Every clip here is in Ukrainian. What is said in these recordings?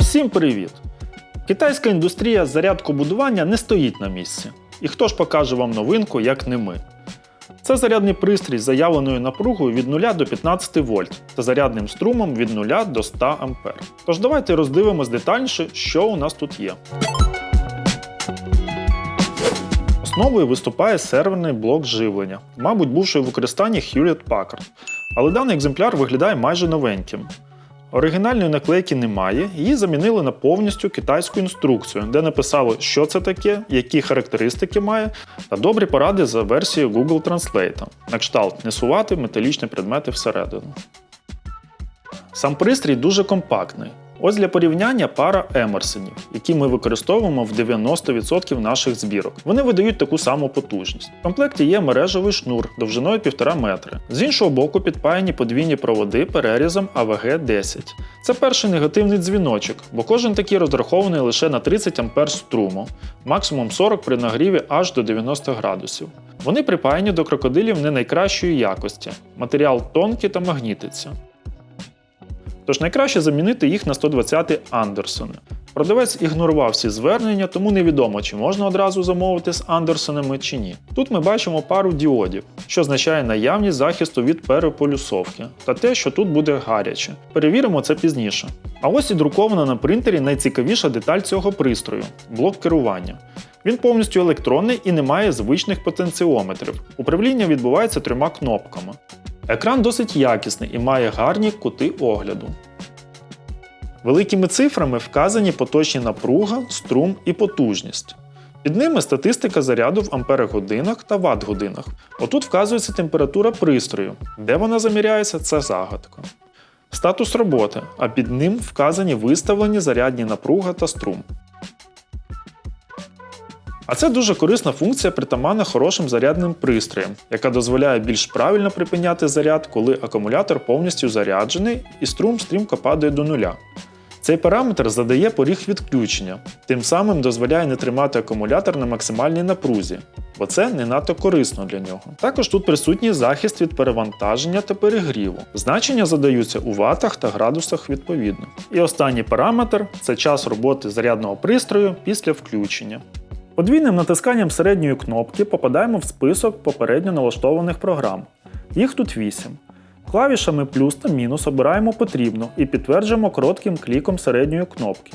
Всім привіт! Китайська індустрія зарядкобудування не стоїть на місці. І хто ж покаже вам новинку, як не ми? Це зарядний пристрій з заявленою напругою від 0 до 15 вольт та зарядним струмом від 0 до 100 А. Тож давайте роздивимось детальніше, що у нас тут є. Основою виступає серверний блок живлення, мабуть, бувший в використанні Hewlett Packard. Але даний екземпляр виглядає майже новеньким. Оригінальної наклейки немає, її замінили на повністю китайську інструкцію, де написали, що це таке, які характеристики має, та добрі поради за версією Google Translate, на кшталт не сувати металічні предмети всередину. Сам пристрій дуже компактний. Ось для порівняння пара Емерсонів, які ми використовуємо в 90% наших збірок. Вони видають таку саму потужність. В комплекті є мережевий шнур довжиною 1,5 метри. З іншого боку, підпаяні подвійні проводи перерізом АВГ-10. Це перший негативний дзвіночок, бо кожен такий розрахований лише на 30 А струму, максимум 40 при нагріві аж до 90 градусів. Вони припаяні до крокодилів не найкращої якості. Матеріал тонкий та магнітиться. Тож найкраще замінити їх на 120 Андерсони. Продавець ігнорував всі звернення, тому невідомо, чи можна одразу замовити з Андерсонами чи ні. Тут ми бачимо пару діодів, що означає наявність захисту від переполюсовки, та те, що тут буде гаряче. Перевіримо це пізніше. А ось і друкована на принтері найцікавіша деталь цього пристрою блок керування. Він повністю електронний і не має звичних потенціометрів. Управління відбувається трьома кнопками. Екран досить якісний і має гарні кути огляду. Великими цифрами вказані поточні напруга, струм і потужність. Під ними статистика заряду в ампер-годинах та ватт-годинах. Отут вказується температура пристрою. Де вона заміряється, це загадка. Статус роботи, а під ним вказані виставлені зарядні напруга та струм. А це дуже корисна функція притаманна хорошим зарядним пристроям, яка дозволяє більш правильно припиняти заряд, коли акумулятор повністю заряджений і струм стрімко падає до нуля. Цей параметр задає поріг відключення, тим самим дозволяє не тримати акумулятор на максимальній напрузі, бо це не надто корисно для нього. Також тут присутній захист від перевантаження та перегріву. Значення задаються у ватах та градусах відповідно. І останній параметр це час роботи зарядного пристрою після включення. Подвійним натисканням середньої кнопки попадаємо в список попередньо налаштованих програм. Їх тут 8. Клавішами плюс та мінус обираємо потрібну і підтверджуємо коротким кліком середньої кнопки.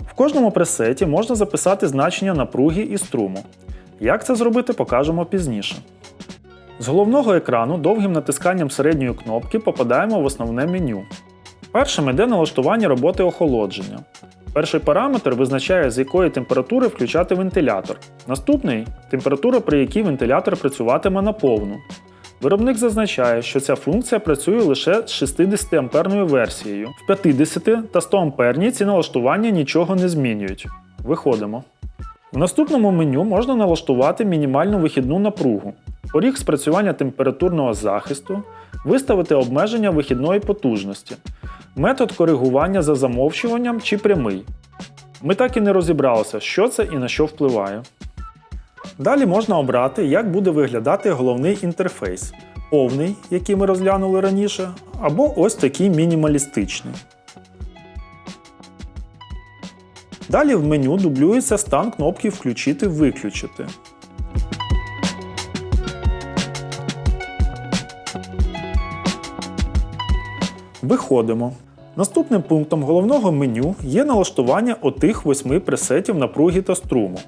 В кожному пресеті можна записати значення напруги і струму. Як це зробити, покажемо пізніше. З головного екрану довгим натисканням середньої кнопки попадаємо в основне меню. Першим йде налаштування роботи охолодження. Перший параметр визначає, з якої температури включати вентилятор. Наступний температура, при якій вентилятор працюватиме на повну. Виробник зазначає, що ця функція працює лише з 60 амперною версією. В 50 та 100 амперній ці налаштування нічого не змінюють. Виходимо. В наступному меню можна налаштувати мінімальну вихідну напругу, поріг спрацювання температурного захисту, виставити обмеження вихідної потужності, метод коригування за замовчуванням чи прямий. Ми так і не розібралися, що це і на що впливає. Далі можна обрати, як буде виглядати головний інтерфейс. Повний, який ми розглянули раніше, або ось такий мінімалістичний. Далі в меню дублюється стан кнопки Включити-виключити. Виходимо. Наступним пунктом головного меню є налаштування отих восьми пресетів напруги та струму.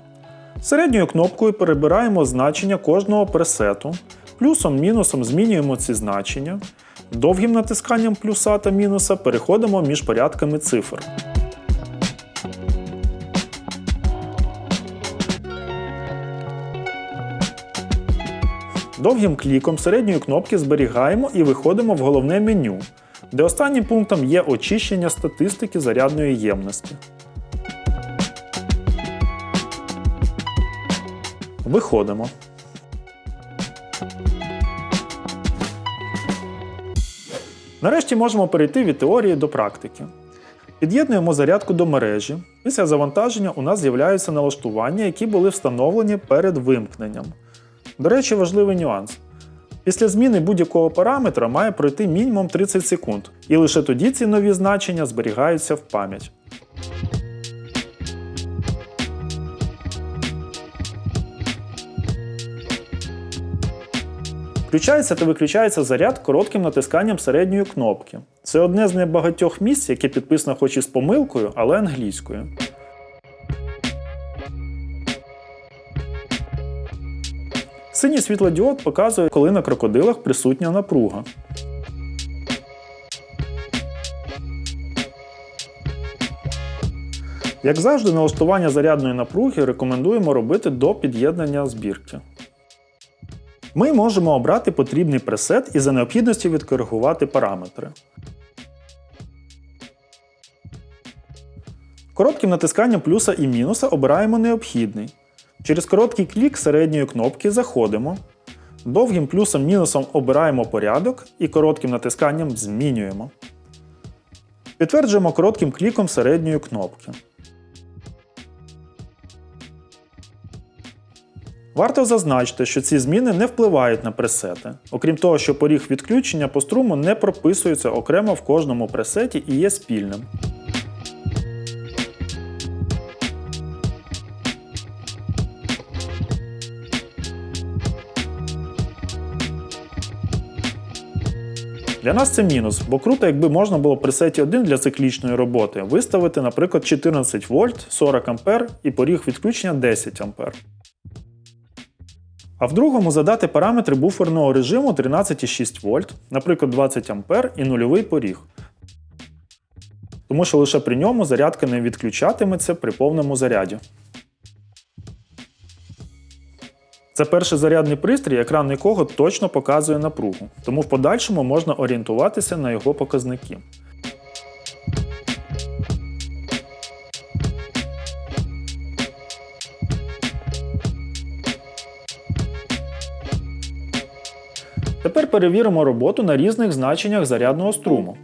Середньою кнопкою перебираємо значення кожного пресету, плюсом-мінусом змінюємо ці значення, довгим натисканням плюса та мінуса переходимо між порядками цифр. Довгим кліком середньої кнопки зберігаємо і виходимо в головне меню, де останнім пунктом є очищення статистики зарядної ємності. Виходимо. Нарешті можемо перейти від теорії до практики. Під'єднуємо зарядку до мережі. Після завантаження у нас з'являються налаштування, які були встановлені перед вимкненням. До речі, важливий нюанс. Після зміни будь-якого параметра має пройти мінімум 30 секунд, і лише тоді ці нові значення зберігаються в пам'ять. Включається та виключається заряд коротким натисканням середньої кнопки. Це одне з небагатьох місць, яке підписано хоч і з помилкою, але англійською. Синій світлодіод показує, коли на крокодилах присутня напруга. Як завжди, налаштування зарядної напруги рекомендуємо робити до під'єднання збірки. Ми можемо обрати потрібний пресет і за необхідності відкоригувати параметри. Коротким натисканням плюса і мінуса обираємо необхідний. Через короткий клік середньої кнопки заходимо. Довгим плюсом-мінусом обираємо порядок і коротким натисканням змінюємо. Підтверджуємо коротким кліком середньої кнопки. Варто зазначити, що ці зміни не впливають на пресети, окрім того, що поріг відключення по струму не прописується окремо в кожному пресеті і є спільним. Для нас це мінус, бо круто, якби можна було в пресеті 1 для циклічної роботи виставити, наприклад, 14 вольт, 40 А і поріг відключення 10 А. А в другому задати параметри буферного режиму 13,6 вольт, наприклад, 20 А і нульовий поріг. Тому що лише при ньому зарядка не відключатиметься при повному заряді. Це перший зарядний пристрій, екран якого точно показує напругу, тому в подальшому можна орієнтуватися на його показники. Тепер перевіримо роботу на різних значеннях зарядного струму.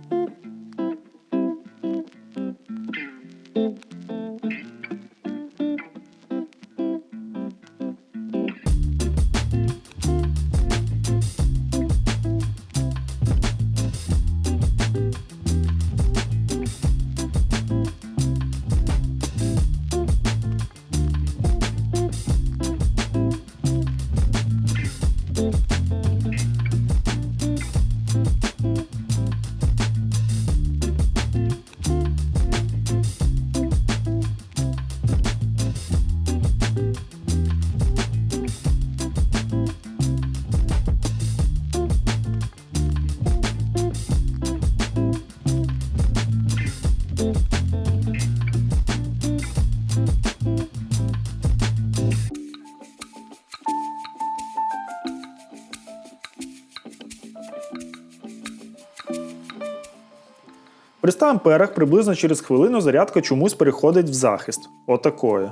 При 100 амперах приблизно через хвилину зарядка чомусь переходить в захист. Отакої.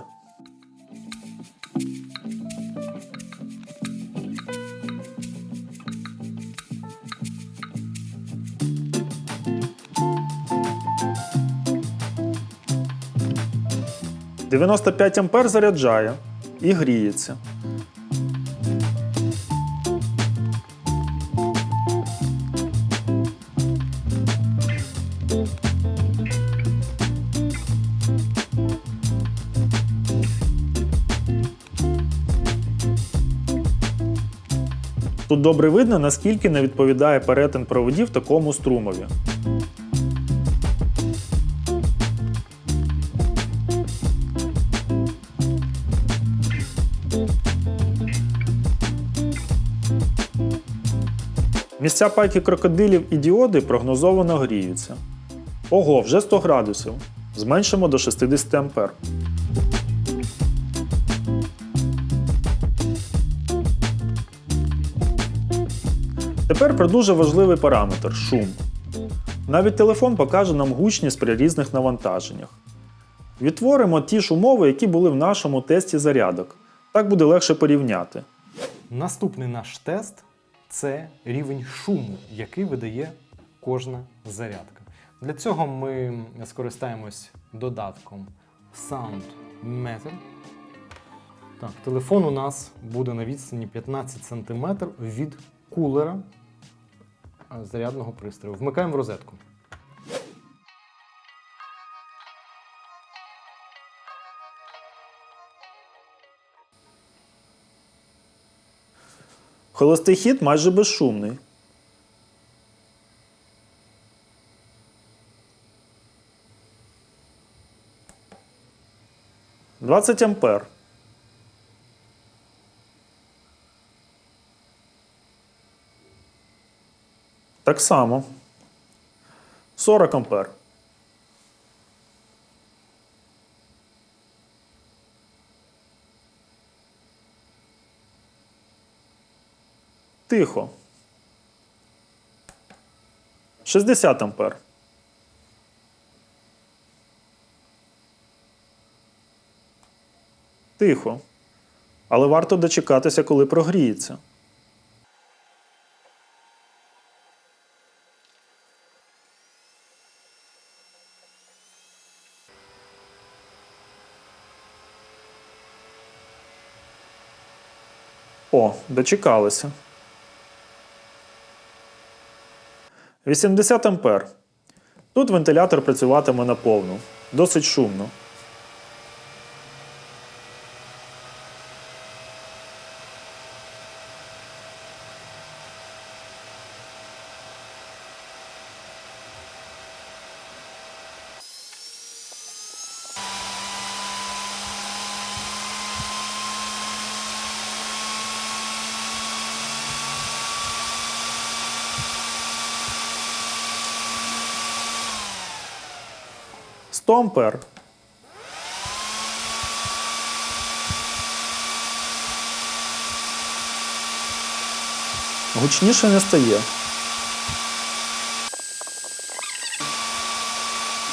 «95 ампер заряджає і гріється. Тут добре видно, наскільки не відповідає перетин проводів такому струмові. Місця пайки крокодилів і діоди прогнозовано гріються. Ого, вже 100 градусів. Зменшимо до 60 ампер. Тепер про дуже важливий параметр шум. Навіть телефон покаже нам гучність при різних навантаженнях. Відтворимо ті ж умови, які були в нашому тесті зарядок. Так буде легше порівняти. Наступний наш тест це рівень шуму, який видає кожна зарядка. Для цього ми скористаємось додатком Sound Meter. Так, телефон у нас буде на відстані 15 см від кулера зарядного пристрою. Вмикаємо в розетку. Холостий хід майже безшумний. Двадцять ампер. Так само. 40 ампер. Тихо. 60 ампер. Тихо. Але варто дочекатися, коли прогріється. О, дочекалися. 80 ампер. Тут вентилятор працюватиме на повну. Досить шумно. – 100 ампер. Гучніше не стає.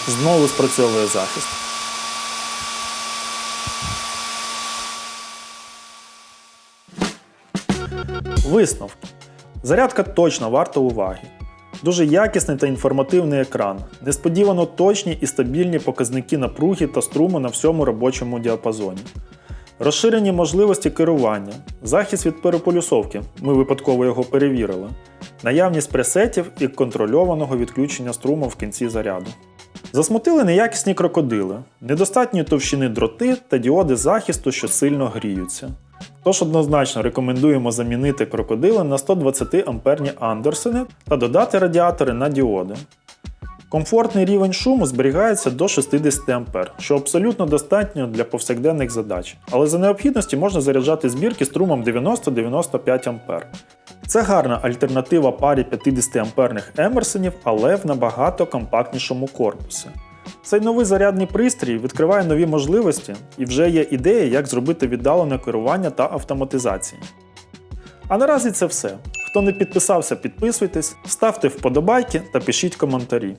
Знову спрацьовує захист. Висновки. Зарядка точно варта уваги. Дуже якісний та інформативний екран, несподівано точні і стабільні показники напруги та струму на всьому робочому діапазоні. Розширені можливості керування, захист від переполюсовки, ми випадково його перевірили, наявність пресетів і контрольованого відключення струму в кінці заряду. Засмутили неякісні крокодили, недостатньої товщини дроти та діоди захисту, що сильно гріються. Тож однозначно рекомендуємо замінити крокодили на 120 амперні Андерсени та додати радіатори на діоди. Комфортний рівень шуму зберігається до 60 А, що абсолютно достатньо для повсякденних задач, але за необхідності можна заряджати збірки струмом 90-95 А. Це гарна альтернатива парі 50 амперних Емерсонів, але в набагато компактнішому корпусі. Цей новий зарядний пристрій відкриває нові можливості і вже є ідея, як зробити віддалене керування та автоматизації. А наразі це все. Хто не підписався, підписуйтесь, ставте вподобайки та пишіть коментарі.